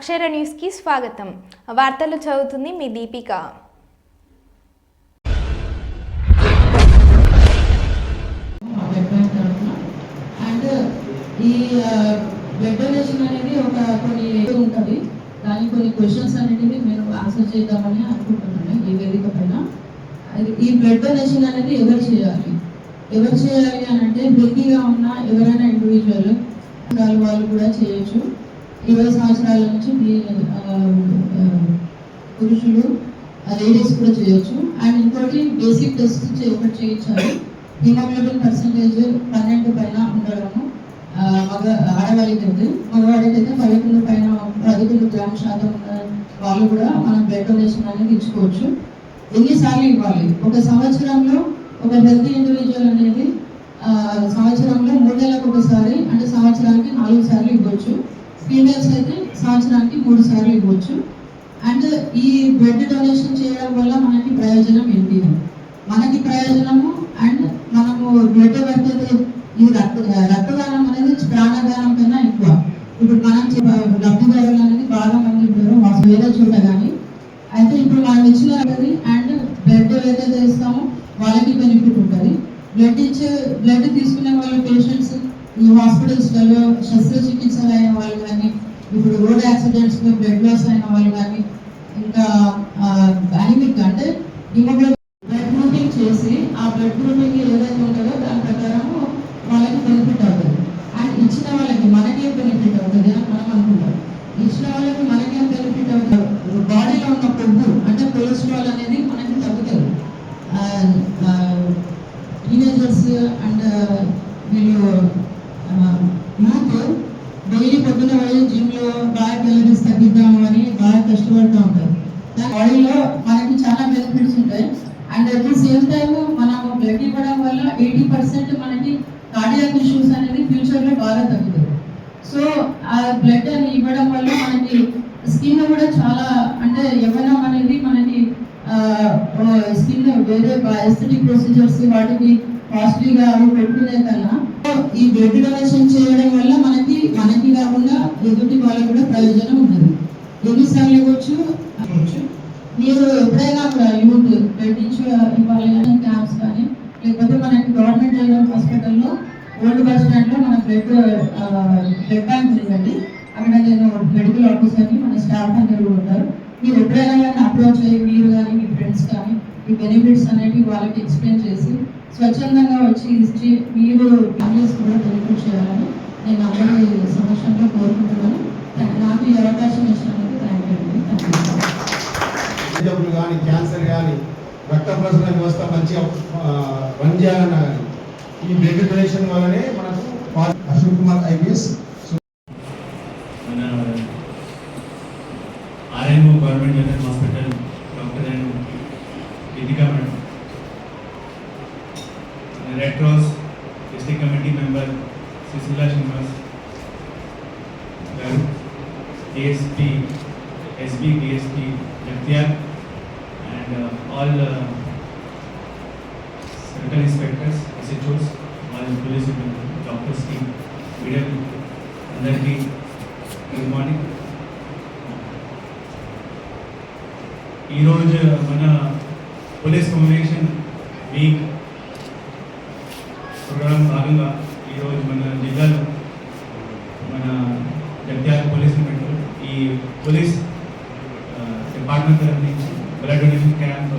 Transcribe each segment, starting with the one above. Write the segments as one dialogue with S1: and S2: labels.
S1: అక్షర న్యూస్కి స్వాగతం. వార్తలు చదువుతుంది మీ దీపిక.
S2: అండ్ uh, ఈ uh, బ్లడ్ డొనేషన్ అనేది ఒక కొన్ని ఉంటుంది. దానికి కొన్ని క్వశ్చన్స్ అనేది నేను ఆన్సర్ చేద్దామని అనుకుంటున్నాను ఈ వేదిక పైన. అది- ఈ బ్లడ్ డొనేషన్ అనేది ఎవరు చేయాలి? ఎవరు చేయాలి అని అంటే హెల్తీగా ఉన్న ఎవరైనా ఇండివిజువల్ వాళ్ళు కూడా చేయొచ్చు. ఇరవై సంవత్సరాల నుంచి పురుషులు లేడీస్ కూడా చేయొచ్చు. అండ్ ఇంకోటి బేసిక్ టెస్ట్ ఒకటి చేయించాలి. హిమోగ్లోబిన్ పర్సంటేజ్ పన్నెండు పైన ఉండడము మగ ఆడవాళ్ళకి అయితే మగవాడికి అయితే పదకొండు పైన పదకొండు గ్రామ శాతం ఉన్న వాళ్ళు కూడా మనం బ్లడ్ డొనేషన్ అనేది ఇచ్చుకోవచ్చు. ఎన్నిసార్లు ఇవ్వాలి? ఒక సంవత్సరంలో ఒక హెల్తీ ఇండివిజువల్ అనేది సంవత్సరంలో మూడు నెలలకు ఒకసారి అంటే సంవత్సరానికి నాలుగు సార్లు ఇవ్వచ్చు. ఫీమేల్స్ అయితే సంవత్సరానికి మూడు సార్లు ఇవ్వచ్చు. అండ్ ఈ బ్లడ్ డొనేషన్ చేయడం వల్ల మనకి ప్రయోజనం ఏంటి? మనకి ప్రయోజనము అండ్ మనము బ్లడ్ ఎవరికైతే ఈ రక్త రక్తదానం అనేది ప్రాణదానం కన్నా ఎక్కువ. ఇప్పుడు మనం లబ్ధిదారులు అనేది బాగా మంది ఉంటారు మాకు వేరే చోట కానీ అయితే ఇప్పుడు మనం ఇచ్చిన అండ్ బ్లడ్ ఏదైతే ఇస్తామో వాళ్ళకి బెనిఫిట్ ఉంటుంది. బ్లడ్ ఇచ్చే బ్లడ్ తీసుకునే ఈ హాస్పిటల్స్లలో శస్త్రచికిత్సలు అయిన వాళ్ళు కానీ ఇప్పుడు రోడ్ యాక్సిడెంట్స్లో బ్లడ్ లాస్ అయిన వాళ్ళు కానీ ఇంకా అనిమిక్ అంటే హిమోగ్లోబిన్ బ్లడ్ గ్రూపింగ్ చేసి ఆ బ్లడ్ గ్రూపింగ్ ఏదైతే ఉంటుందో దాని ప్రకారము వాళ్ళకి బెనిఫిట్ అవుతుంది. అండ్ ఇచ్చిన వాళ్ళకి మనకే బెనిఫిట్ అవుతుంది అని మనం అనుకుంటాం. ఇచ్చిన వాళ్ళకి మనకేం బెనిఫిట్ అవుతుంది? బాడీలో ఉన్న కొవ్వు అంటే కొలెస్ట్రాల్ అనేది మనకి తగ్గుతుంది. టీనేజర్స్ అండ్ వీళ్ళు యూత్ డైలీ పొద్దున్న వెళ్ళి జిమ్లో బాగా క్యాలరీస్ తగ్గిద్దాము అని బాగా కష్టపడుతూ ఉంటారు. దాని బాడీలో మనకి చాలా బెనిఫిట్స్ ఉంటాయి. And at the same time మనం బ్లడ్ ఇవ్వడం వల్ల ఎయిటీ పర్సెంట్ మనకి కార్డియాక్ ఇష్యూస్ అనేది ఫ్యూచర్లో బాగా తగ్గుతుంది సో ఆ బ్లడ్ అని ఇవ్వడం వల్ల మనకి స్కిన్ కూడా చాలా అంటే యవ్వనం అనేది మనకి స్కిన్ వేరే ఎస్థెటిక్ ప్రొసీజర్స్ వాటికి కాస్ట్లీగా అవి పెట్టుకునే కన్నా ఈ బ్లడ్ డొనేషన్ చేయడం వల్ల మనకి మనకి కాకుండా ఎదుటి వాళ్ళకి కూడా ప్రయోజనం ఉన్నది. ఎన్నిసార్లు ఇవ్వచ్చు? మీరు ఎప్పుడైనా అక్కడ యూత్ బ్లడ్ ఇచ్చి ఇవ్వాలి కానీ క్యాంప్స్ కానీ లేకపోతే మనకి గవర్నమెంట్ జనరల్ హాస్పిటల్లో ఓల్డ్ బస్ స్టాండ్లో మన బ్లడ్ బ్లడ్ బ్యాంక్ ఉందండి. అక్కడ నేను మెడికల్ ఆఫీసర్ని మన స్టాఫ్ అందరూ ఉంటారు. మీరు ఎప్పుడైనా కానీ అప్రోచ్ అయ్యి మీరు కానీ మీ ఫ్రెండ్స్ కానీ ఈ బెనిఫిట్స్ అనేవి వాళ్ళకి ఎక్స్ప్లెయిన్ చేసి స్వచ్ఛందంగా వచ్చి హిస్టరీ మీరు ఫ్యామిలీస్ కూడా బెనిఫిట్ చేయాలని నేను అందరి సమక్షంలో కోరుకుంటున్నాను. నాకు ఈ అవకాశం ఇచ్చినందుకు థ్యాంక్ యూ అండి. థ్యాంక్
S3: కానీ క్యాన్సర్ కానీ రక్త ప్రసరణ వ్యవస్థ మంచిగా పనిచేయాలన్నా కానీ ఈ బ్లడ్ డొనేషన్ వల్లనే మనకు Ashok
S4: Kumar IPS government general hospital doctor and Deepika madam red cross district committee member Sushila Srinivas garu DSP SB DSP Jagtial and all circle inspectors SHOs all police డాక్టర్స్కి media అందరికీ good ఈరోజు మన police communication week programme భాగంగా ఈరోజు మన జిల్లాలో మన Jagtial police డిపార్ట్మెంట్లో ఈ పోలీస్ డిపార్ట్మెంట్ తరఫు నుంచి బ్లడ్ డొనేషన్ క్యాంప్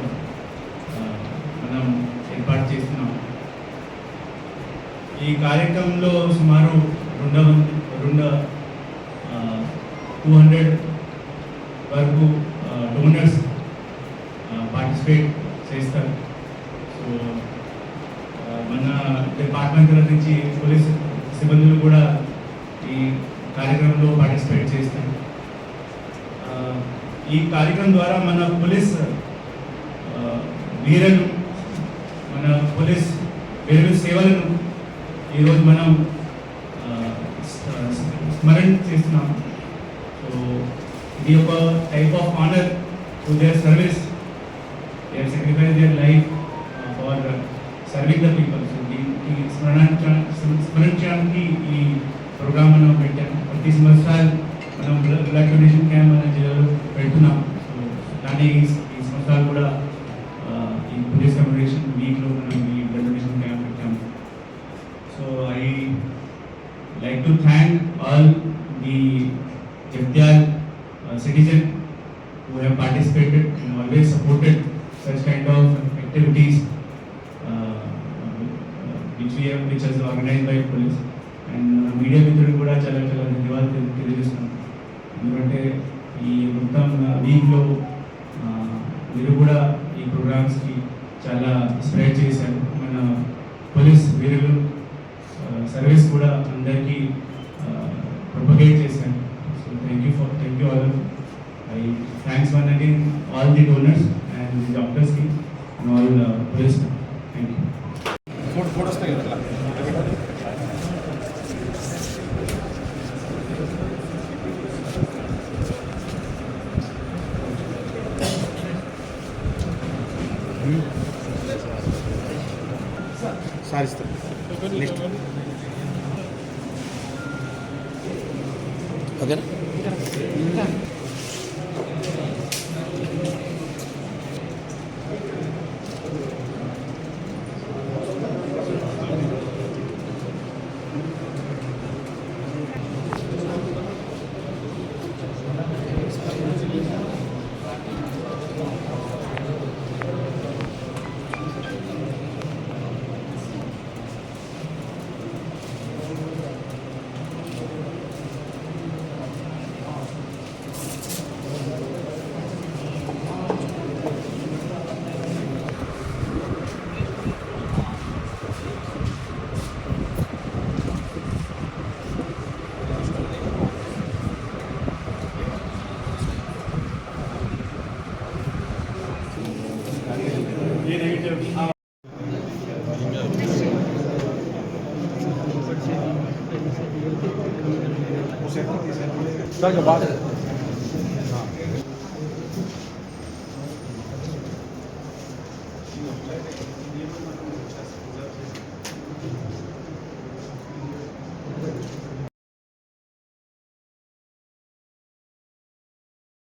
S4: మనం ఏర్పాటు చేస్తున్నాం. ఈ కార్యక్రమంలో సుమారు రెండు రెండు టూ హండ్రెడ్ వరకు డోనర్స్ పార్టిసిపేట్ చేస్తారు. సో మన డిపార్ట్మెంట్ నుంచి పోలీస్ సిబ్బందులు కూడా ఈ కార్యక్రమంలో పార్టిసిపేట్ చేస్తారు. ఈ కార్యక్రమం ద్వారా మన పోలీస్ వీరలు మన పోలీస్ వేరు సేవలను ఈరోజు మనం స్మరణ చేస్తున్నాం. సో ఇది ఒక type of honour to their service they are sacrifice their life for serving the people so దీనికి స్మరణించ స్మరించడానికి ఈ ప్రోగ్రామ్ మనం పెట్టాము ప్రతి సంవత్సరాలు మనం బ్లడ్ డొనేషన్ క్యాంప్ అనే జిల్లాలో పెడుతున్నాం సో దాని ఈ ఈ సంవత్సరాలు కూడా ఆ, ఈ పోలీస్ కమ్యూనికేషన్ వీక్లో మనం ఈ బ్లడ్ డొనేషన్ క్యాంప్ పెట్టాము so I like to thank all the Jagdal uh, citizen who have participated and always supported such kind of activities uh, which we have which is organized by police. And uh, media మిత్రులు కూడా చాలా చాలా ధన్యవాదాలు తెలి- తెలియజేస్తున్నాను ఎందుకంటే ఈ మొత్తం వీక్లో మీరు కూడా ఈ ప్రోగ్రామ్స్కి చాలా స్ప్రెడ్ చేశారు. మన పోలీస్ వీరులు సర్వీస్ కూడా అందరికీ ప్రొపగేట్ చేశాను so thank you for thank you all I thanks one again all the donors and the డాక్టర్స్కి and all police thank
S3: you photo photos కదా సార్ ఇస్తారు నెక్స్ట్ ఓకేనా? బాగా